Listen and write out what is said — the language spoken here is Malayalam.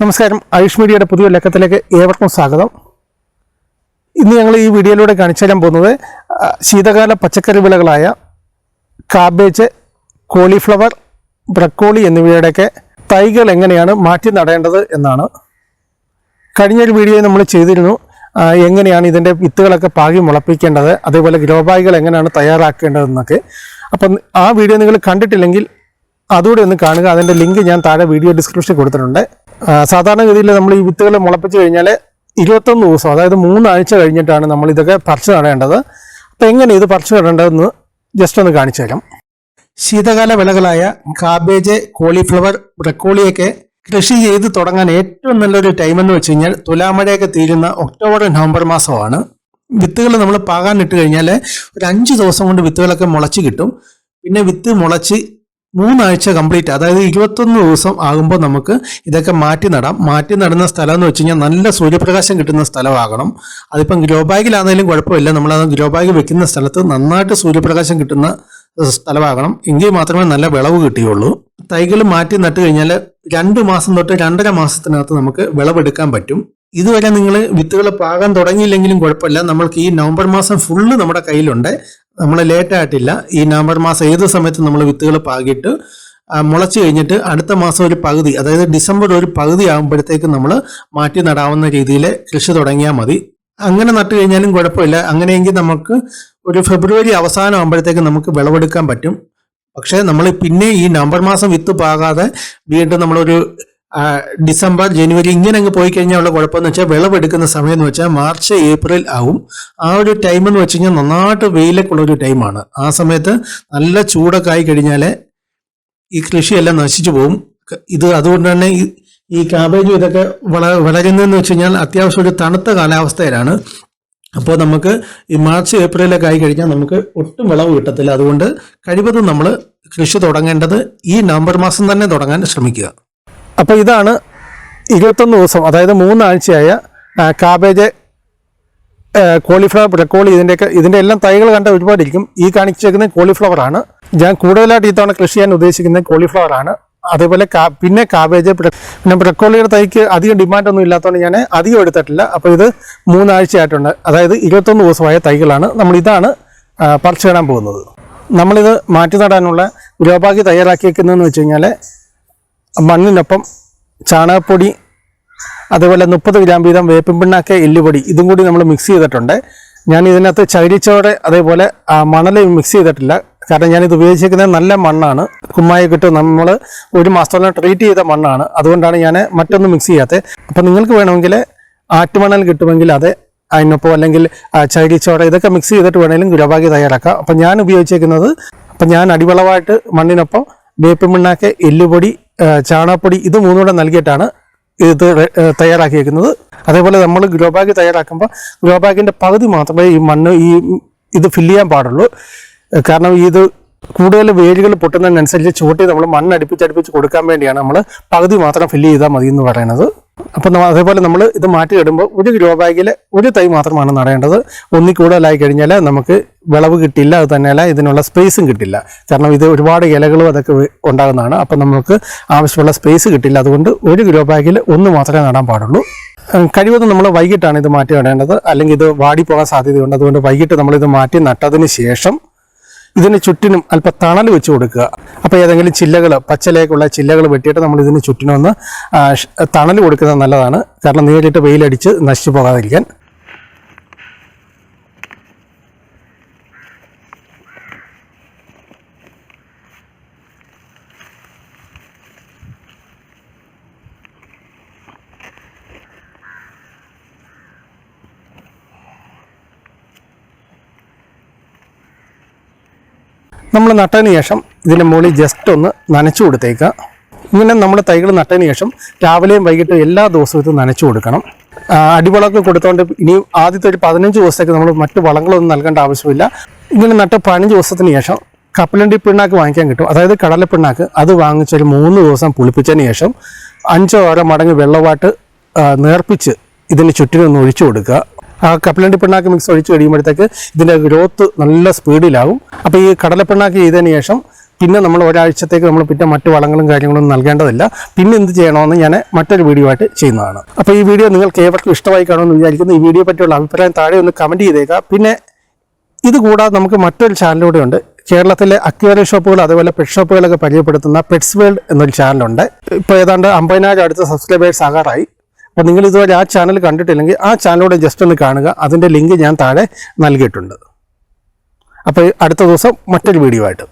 നമസ്കാരം. ആയുഷ് മീഡിയയുടെ പുതിയ ലക്കത്തിലേക്ക് ഏവർക്കും സ്വാഗതം. ഇന്ന് ഞങ്ങൾ ഈ വീഡിയോയിലൂടെ കാണിച്ചു തരാൻ പോകുന്നത് ശീതകാല പച്ചക്കറി വിളകളായ കാബേജ് കോളിഫ്ലവർ ബ്രക്കോളി എന്നിവയുടെയൊക്കെ തൈകൾ എങ്ങനെയാണ് മാറ്റി നടേണ്ടത് എന്നാണ്. കഴിഞ്ഞൊരു വീഡിയോ നമ്മൾ ചെയ്തിരുന്നു എങ്ങനെയാണ് ഇതിന്റെ വിത്തുകളൊക്കെ പാകി മുളപ്പിക്കേണ്ടത് അതേപോലെ ഗ്രോബായികൾ എങ്ങനെയാണ് തയ്യാറാക്കേണ്ടതെന്നൊക്കെ. അപ്പം ആ വീഡിയോ നിങ്ങൾ കണ്ടിട്ടില്ലെങ്കിൽ അതുകൂടെ ഒന്ന് കാണുക. അതിന്റെ ലിങ്ക് ഞാൻ താഴെ വീഡിയോ ഡിസ്ക്രിപ്ഷനിൽ കൊടുത്തിട്ടുണ്ട്. സാധാരണഗതിയിൽ നമ്മൾ ഈ വിത്തുകൾ മുളപ്പിച്ച് കഴിഞ്ഞാൽ ഇരുപത്തൊന്ന് ദിവസം അതായത് മൂന്നാഴ്ച കഴിഞ്ഞിട്ടാണ് നമ്മൾ ഇതൊക്കെ പറിച്ചു നടേണ്ടത്. അപ്പം എങ്ങനെ ഇത് പറിച്ചു നടേണ്ടതെന്ന് ജസ്റ്റ് ഒന്ന് കാണിച്ചു തരാം. ശീതകാല വിളകളായ കാബേജ് കോളിഫ്ലവർ ബ്രക്കോളിയൊക്കെ കൃഷി ചെയ്ത് തുടങ്ങാൻ ഏറ്റവും നല്ലൊരു ടൈം എന്ന് വെച്ച് കഴിഞ്ഞാൽ തുലാമഴയൊക്കെ തീരുന്ന ഒക്ടോബർ നവംബർ മാസമാണ്. വിത്തുകൾ നമ്മൾ പാകാനിട്ട് കഴിഞ്ഞാൽ ഒരു അഞ്ച് ദിവസം കൊണ്ട് വിത്തുകളൊക്കെ മുളച്ച് കിട്ടും. പിന്നെ വിത്ത് മുളച്ച് മൂന്നാഴ്ച കംപ്ലീറ്റ് അതായത് ഇരുപത്തൊന്ന് ദിവസം ആകുമ്പോൾ നമുക്ക് ഇതൊക്കെ മാറ്റി നടാം. മാറ്റി നടുന്ന സ്ഥലം എന്ന് വെച്ച് കഴിഞ്ഞാൽ നല്ല സൂര്യപ്രകാശം കിട്ടുന്ന സ്ഥലമാകണം. അതിപ്പം ഗ്രോ ബാഗിലാണെങ്കിലും കുഴപ്പമില്ല. നമ്മൾ അത് ഗ്രോ ബാഗ് വെക്കുന്ന സ്ഥലത്ത് നന്നായിട്ട് സൂര്യപ്രകാശം കിട്ടുന്ന സ്ഥലമാകണം. എങ്കിൽ മാത്രമേ നല്ല വിളവ് കിട്ടിയുള്ളൂ. തൈകൾ മാറ്റി നട്ട് കഴിഞ്ഞാൽ രണ്ട് മാസം തൊട്ട് രണ്ടര മാസത്തിനകത്ത് നമുക്ക് വിളവെടുക്കാൻ പറ്റും. ഇതുവരെ നിങ്ങൾ വിത്തുകൾ പാകാൻ തുടങ്ങിയില്ലെങ്കിലും കുഴപ്പമില്ല. നമ്മൾക്ക് ഈ നവംബർ മാസം ഫുള്ള് നമ്മുടെ കയ്യിലുണ്ട്. നമ്മൾ ലേറ്റ് ആയിട്ടില്ല. ഈ നവംബർ മാസം ഏത് സമയത്ത് നമ്മൾ വിത്തുകൾ പാകിട്ട് മുളച്ചു കഴിഞ്ഞിട്ട് അടുത്ത മാസം ഒരു പകുതി അതായത് ഡിസംബർ ഒരു പകുതി ആകുമ്പോഴത്തേക്ക് നമ്മൾ മാറ്റി നടാവുന്ന രീതിയിൽ കൃഷി തുടങ്ങിയാൽ മതി. അങ്ങനെ നട്ടു കഴിഞ്ഞാലും കുഴപ്പമില്ല. അങ്ങനെയെങ്കിൽ നമുക്ക് ഒരു ഫെബ്രുവരി അവസാനം ആകുമ്പോഴത്തേക്ക് നമുക്ക് വിളവെടുക്കാൻ പറ്റും. പക്ഷേ നമ്മൾ പിന്നെ ഈ നവംബർ മാസം വിത്ത് പാകാതെ വീണ്ടും നമ്മളൊരു ഡിസംബർ ജനുവരി ഇങ്ങനെ അങ്ങ് പോയി കഴിഞ്ഞാൽ ഉള്ള കുഴപ്പമെന്ന് വെച്ചാൽ വിളവെടുക്കുന്ന സമയം എന്ന് വെച്ചാൽ മാർച്ച് ഏപ്രിൽ ആവും. ആ ഒരു ടൈം എന്ന് വെച്ച് കഴിഞ്ഞാൽ നന്നായിട്ട് വെയിലൊക്കെ ഉള്ള ഒരു ടൈമാണ് ആ സമയത്ത് നല്ല ചൂടൊക്കെ ആയി കഴിഞ്ഞാൽ ഈ കൃഷിയെല്ലാം നശിച്ചു പോകും ഇത് അതുകൊണ്ട് തന്നെ ഈ കാബേജും ഇതൊക്കെ വള വളരുന്നതെന്ന് വെച്ച് കഴിഞ്ഞാൽ അത്യാവശ്യം ഒരു തണുത്ത കാലാവസ്ഥയിലാണ്. അപ്പോൾ നമുക്ക് ഈ മാർച്ച് ഏപ്രിലൊക്കെ ആയി കഴിഞ്ഞാൽ നമുക്ക് ഒട്ടും വിളവ് കിട്ടത്തില്ല. അതുകൊണ്ട് കഴിവതും നമ്മൾ കൃഷി തുടങ്ങേണ്ടത് ഈ നവംബർ മാസം തന്നെ തുടങ്ങാൻ ശ്രമിക്കുക. അപ്പോൾ ഇതാണ് ഇരുപത്തൊന്ന് ദിവസം അതായത് മൂന്നാഴ്ചയായ കാബേജ് കോളിഫ്ലവർ ബ്രക്കോളി ഇതിന്റെയൊക്കെ ഇതിന്റെ എല്ലാം തൈകൾ കണ്ട ഒരുപാടിരിക്കും. ഈ കാണിച്ചേക്കുന്നത് കോളിഫ്ലവർ ആണ്. ഞാൻ കൂടുതലായിട്ട് ഇത്തവണ കൃഷി ചെയ്യാൻ ഉദ്ദേശിക്കുന്നത് കോളിഫ്ലവർ ആണ്. അതേപോലെ കാ- പിന്നെ കാബേജ് പിന്നെ ബ്രക്കോളിയുടെ തൈക്ക് അധികം ഡിമാൻഡൊന്നും ഇല്ലാത്തതുകൊണ്ട് ഞാൻ അധികം എടുത്തിട്ടില്ല. അപ്പോൾ ഇത് മൂന്നാഴ്ചയായിട്ടുണ്ട്. അതായത് ഇരുപത്തൊന്ന് ദിവസമായ തൈകളാണ്. നമ്മൾ ഇതാണ് പറിച്ചു കിടാൻ പോകുന്നത്. നമ്മളിത് മാറ്റി നടാനുള്ള ഗ്രോബാഗ് തയ്യാറാക്കിയേക്കുന്നതെന്ന് വെച്ച് കഴിഞ്ഞാൽ മണ്ണിനൊപ്പം ചാണകപ്പൊടി അതുപോലെ മുപ്പത് ഗ്രാം വീതം വേപ്പിൻ പിണ്ണാക്ക് എല്ലുപൊടി ഇതും കൂടി നമ്മൾ മിക്സ് ചെയ്തിട്ടുണ്ട്. ഞാൻ ഇതിനകത്ത് ചകിരിച്ചോടെ അതേപോലെ മണൽ മിക്സ് ചെയ്തിട്ടില്ല. കാരണം ഞാനിത് ഉപയോഗിച്ചിരിക്കുന്നത് നല്ല മണ്ണാണ്. കുമ്മായി കിട്ടും. നമ്മൾ ഒരു മാസത്തോളം ട്രീറ്റ് ചെയ്ത മണ്ണാണ്. അതുകൊണ്ടാണ് ഞാൻ മറ്റൊന്നും മിക്സ് ചെയ്യാത്തത്. അപ്പം നിങ്ങൾക്ക് വേണമെങ്കിൽ ആറ്റുമണൽ കിട്ടുമെങ്കിൽ അത് അതിനൊപ്പം അല്ലെങ്കിൽ ചകിരിച്ചോട ഇതൊക്കെ മിക്സ് ചെയ്തിട്ട് വേണമെങ്കിലും ഗുരബാഗി തയ്യാറാക്കാം. അപ്പം ഞാൻ ഉപയോഗിച്ചേക്കുന്നത് അപ്പം ഞാൻ അടിവളമായിട്ട് മണ്ണിനൊപ്പം വേപ്പിൻ പിണ്ണാക്ക് എല്ലുപൊടി ആ, ചാണകപ്പൊടി ഇത് മൂന്നുകൂടെ നൽകിയിട്ടാണ് ഇത് തയ്യാറാക്കിയിരിക്കുന്നത്. അതേപോലെ നമ്മൾ ഗ്രോ ബാഗ് തയ്യാറാക്കുമ്പോൾ ഗ്രോ ബാഗിന്റെ പകുതി മാത്രമേ ഈ മണ്ണ് ഈ ഇത് ഫില്ല് ചെയ്യാൻ പാടുള്ളൂ. കാരണം ഇത് കൂടുതൽ വേരുകൾ പൊട്ടുന്നതിനനുസരിച്ച് ചുവട്ടി നമ്മൾ മണ്ണ് അടുപ്പിച്ചടുപ്പിച്ച് കൊടുക്കാൻ വേണ്ടിയാണ് നമ്മൾ പകുതി മാത്രം ഫില്ല് ചെയ്താൽ മതി എന്ന് പറയുന്നത്. അപ്പം അതേപോലെ നമ്മൾ ഇത് മാറ്റി ഇടുമ്പോൾ ഒരു ഗ്രോ ബാഗിൽ ഒരു തൈ മാത്രമാണ് നടേണ്ടത് ഒന്നി കൂടുതലായി കഴിഞ്ഞാൽ നമുക്ക് വിളവ് കിട്ടില്ല അത് തന്നെയല്ല ഇതിനുള്ള സ്പേസും കിട്ടില്ല. കാരണം ഇത് ഒരുപാട് ഇലകളും അതൊക്കെ ഉണ്ടാകുന്നതാണ്. അപ്പം നമുക്ക് ആവശ്യമുള്ള സ്പേസ് കിട്ടില്ല. അതുകൊണ്ട് ഒരു ഗ്രോ ബാഗിൽ ഒന്ന് മാത്രമേ നടാൻ പാടുള്ളൂ. കഴിവതും നമ്മൾ വൈകിട്ടാണ് ഇത് മാറ്റി നടേണ്ടത്. അല്ലെങ്കിൽ ഇത് വാടിപ്പോകാൻ സാധ്യതയുണ്ട്. അതുകൊണ്ട് വൈകിട്ട് നമ്മളിത് മാറ്റി നട്ടതിന് ശേഷം ഇതിന് ചുറ്റിനും അല്പം തണൽ വെച്ച് കൊടുക്കുക. അപ്പോൾ ഏതെങ്കിലും ചില്ലകൾ പച്ചലേക്കുള്ള ചില്ലകൾ വെട്ടിയിട്ട് നമ്മൾ ഇതിന് ചുറ്റിനും ഒന്ന് തണൽ കൊടുക്കുന്നത് നല്ലതാണ്. കാരണം നേരിട്ട് വെയിലടിച്ച് നശിച്ചു പോകാതിരിക്കാൻ. നമ്മൾ നട്ടതിന് ശേഷം ഇതിന്റെ മുകളിൽ ജസ്റ്റ് ഒന്ന് നനച്ചു കൊടുത്തേക്കുക. ഇങ്ങനെ നമ്മൾ തൈകൾ നട്ടതിന് ശേഷം രാവിലെയും വൈകിട്ടും എല്ലാ ദിവസവും ഇത് നനച്ചു കൊടുക്കണം. അടിവളമൊക്കെ കൊടുത്തോണ്ട് ഇനി ആദ്യത്തെ ഒരു പതിനഞ്ച് ദിവസത്തേക്ക് നമ്മൾ മറ്റു വളങ്ങളൊന്നും നൽകേണ്ട ആവശ്യമില്ല. ഇങ്ങനെ നട്ട പതിനഞ്ച് ദിവസത്തിന് ശേഷം കപ്പലണ്ടി പിണ്ണാക്ക് വാങ്ങിക്കാൻ കിട്ടും. അതായത് കടലപ്പിണ്ണാക്ക് അത് വാങ്ങിച്ചൊരു മൂന്ന് ദിവസം പുളിപ്പിച്ചതിന് ശേഷം അഞ്ചോ ആറോ മടങ്ങ് വെള്ളവാട്ട് നേർപ്പിച്ച് ഇതിന് ചുറ്റിനൊന്ന് ഒഴിച്ചു കൊടുക്കുക. ആ കപ്പലണ്ടി പിണ്ണാക്ക് മിക്സ് ഒഴിച്ച് കഴിയുമ്പോഴത്തേക്ക് ഇതിന്റെ ഗ്രോത്ത് നല്ല സ്പീഡിലാവും അപ്പോൾ ഈ കടലപ്പിണ്ണാക്ക് ചെയ്തതിന് ശേഷം പിന്നെ നമ്മൾ ഒരാഴ്ചത്തേക്ക് നമ്മൾ പിന്നെ മറ്റു വളങ്ങളും കാര്യങ്ങളും നൽകേണ്ടതില്ല. പിന്നെ എന്ത് ചെയ്യണമെന്ന് ഞാൻ മറ്റൊരു വീഡിയോ ആയിട്ട് ചെയ്യുന്നതാണ്. അപ്പോൾ ഈ വീഡിയോ നിങ്ങൾക്ക് ഏവർക്കും ഇഷ്ടമായി കാണുമെന്ന് വിചാരിക്കുന്നു. ഈ വീഡിയോ പറ്റിയുള്ള അഭിപ്രായം താഴെ ഒന്ന് കമന്റ് ചെയ്തേക്കുക പിന്നെ ഇത് കൂടാതെ നമുക്ക് മറ്റൊരു ചാനലൂടെ ഉണ്ട്. കേരളത്തിലെ അക്വേറിയം ഷോപ്പുകൾ അതുപോലെ പെറ്റ് ഷോപ്പുകളൊക്കെ പരിചയപ്പെടുത്തുന്ന പെറ്റ്സ് വേൾഡ് എന്നൊരു ചാനലുണ്ട് ഇപ്പോൾ ഏതാണ്ട് അമ്പതിനായിരം അടുത്ത സബ്സ്ക്രൈബേഴ്സ് ആകാറായി. അപ്പോൾ നിങ്ങൾ ഇതുവരെ ആ ചാനൽ കണ്ടിട്ടില്ലെങ്കിൽ ആ ചാനലൂടെ ജസ്റ്റ് ഒന്ന് കാണുക. അതിന്റെ ലിങ്ക് ഞാൻ താഴെ നൽകിയിട്ടുണ്ട്. അപ്പോൾ അടുത്ത ദിവസം മറ്റൊരു വീഡിയോ ആയിട്ട്